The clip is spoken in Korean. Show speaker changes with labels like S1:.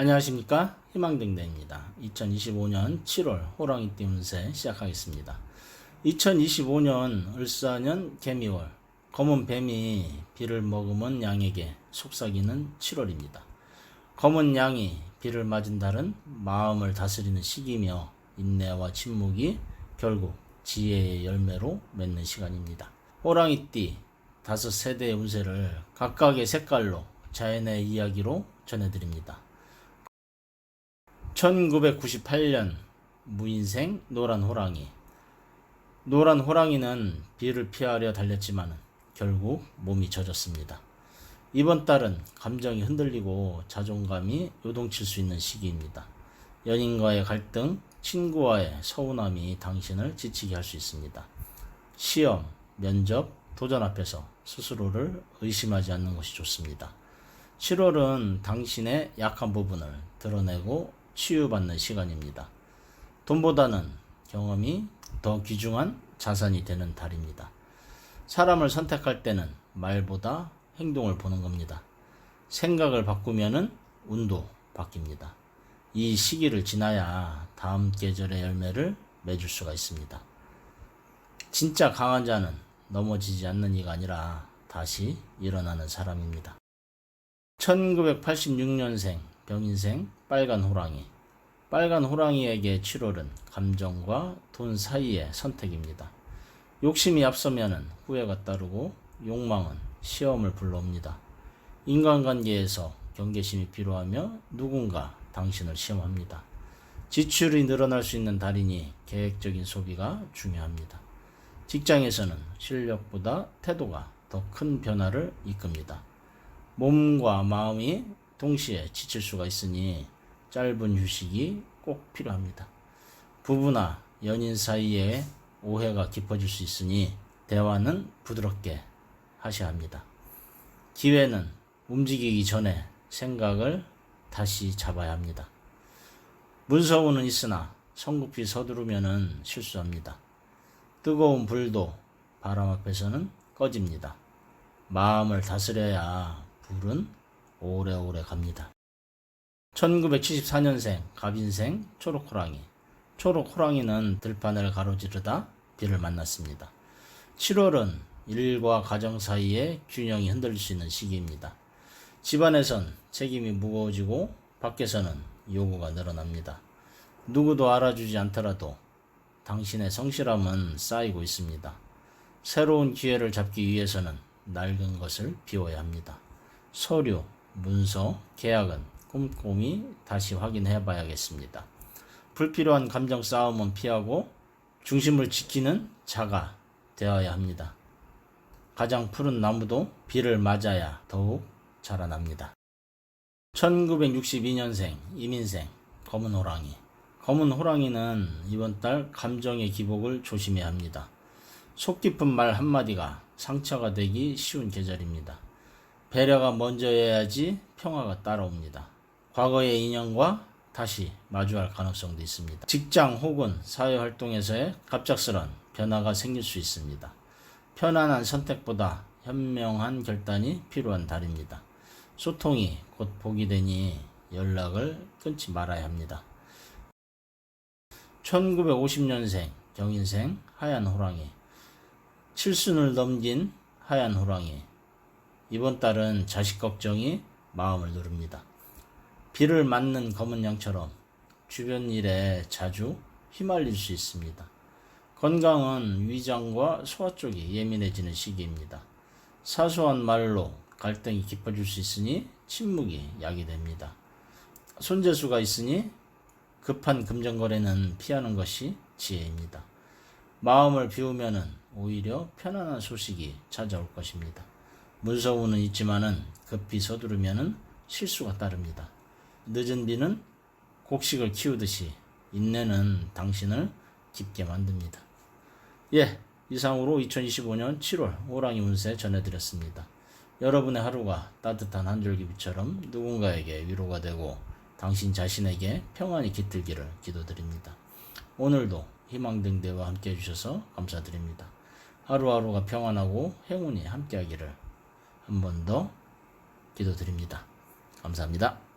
S1: 안녕하십니까 희망댕댕입니다. 2025년 7월 호랑이띠 운세 시작하겠습니다. 2025년 을사년 개미월 검은 뱀이 비를 머금은 양에게 속삭이는 7월입니다. 검은 양이 비를 맞은 달은 마음을 다스리는 시기며 인내와 침묵이 결국 지혜의 열매로 맺는 시간입니다. 호랑이띠 다섯 세대의 운세를 각각의 색깔로 자연의 이야기로 전해드립니다. 1998년 무인생 노란 호랑이 노란 호랑이는 비를 피하려 달렸지만 결국 몸이 젖었습니다. 이번 달은 감정이 흔들리고 자존감이 요동칠 수 있는 시기입니다. 연인과의 갈등, 친구와의 서운함이 당신을 지치게 할 수 있습니다. 시험, 면접, 도전 앞에서 스스로를 의심하지 않는 것이 좋습니다. 7월은 당신의 약한 부분을 드러내고 치유받는 시간입니다. 돈보다는 경험이 더 귀중한 자산이 되는 달입니다. 사람을 선택할 때는 말보다 행동을 보는 겁니다. 생각을 바꾸면은 운도 바뀝니다. 이 시기를 지나야 다음 계절의 열매를 맺을 수가 있습니다. 진짜 강한 자는 넘어지지 않는 이가 아니라 다시 일어나는 사람입니다. 1986년생 병인생 빨간 호랑이 빨간 호랑이에게 7월은 감정과 돈 사이의 선택입니다. 욕심이 앞서면 후회가 따르고 욕망은 시험을 불러옵니다. 인간관계에서 경계심이 필요하며 누군가 당신을 시험합니다. 지출이 늘어날 수 있는 달이니 계획적인 소비가 중요합니다. 직장에서는 실력보다 태도가 더 큰 변화를 이끕니다. 몸과 마음이 동시에 지칠 수가 있으니 짧은 휴식이 꼭 필요합니다. 부부나 연인 사이에 오해가 깊어질 수 있으니 대화는 부드럽게 하셔야 합니다. 기회는 움직이기 전에 생각을 다시 잡아야 합니다. 문서운은 있으나 성급히 서두르면 실수합니다. 뜨거운 불도 바람 앞에서는 꺼집니다. 마음을 다스려야 불은 오래오래 갑니다. 1974년생 갑인생 초록호랑이 초록호랑이는 들판을 가로지르다 비를 만났습니다. 7월은 일과 가정 사이의 균형이 흔들릴 수 있는 시기입니다. 집안에선 책임이 무거워지고 밖에서는 요구가 늘어납니다. 누구도 알아주지 않더라도 당신의 성실함은 쌓이고 있습니다. 새로운 기회를 잡기 위해서는 낡은 것을 비워야 합니다. 서류, 문서, 계약은 꼼꼼히 다시 확인해 봐야겠습니다. 불필요한 감정 싸움은 피하고 중심을 지키는 자가 되어야 합니다. 가장 푸른 나무도 비를 맞아야 더욱 자라납니다. 1962년생 이민생 검은 호랑이 검은 호랑이는 이번 달 감정의 기복을 조심해야 합니다. 속 깊은 말 한마디가 상처가 되기 쉬운 계절입니다. 배려가 먼저여야지 평화가 따라옵니다. 과거의 인연과 다시 마주할 가능성도 있습니다. 직장 혹은 사회 활동에서의 갑작스런 변화가 생길 수 있습니다. 편안한 선택보다 현명한 결단이 필요한 달입니다. 소통이 곧 복이 되니 연락을 끊지 말아야 합니다. 1950년생 경인생 하얀 호랑이 칠순을 넘긴 하얀 호랑이 이번 달은 자식 걱정이 마음을 누릅니다. 비를 맞는 검은 양처럼 주변 일에 자주 휘말릴 수 있습니다. 건강은 위장과 소화 쪽이 예민해지는 시기입니다. 사소한 말로 갈등이 깊어질 수 있으니 침묵이 약이 됩니다. 손재수가 있으니 급한 금전거래는 피하는 것이 지혜입니다. 마음을 비우면은 오히려 편안한 소식이 찾아올 것입니다. 문서우는 있지만은 급히 서두르면은 실수가 따릅니다. 늦은 비는 곡식을 키우듯이 인내는 당신을 깊게 만듭니다. 예, 이상으로 2025년 7월 호랑이 운세 전해드렸습니다. 여러분의 하루가 따뜻한 한 줄기비처럼 누군가에게 위로가 되고 당신 자신에게 평안이 깃들기를 기도드립니다. 오늘도 희망등대와 함께 해주셔서 감사드립니다. 하루하루가 평안하고 행운이 함께하기를 한 번 더 기도드립니다. 감사합니다.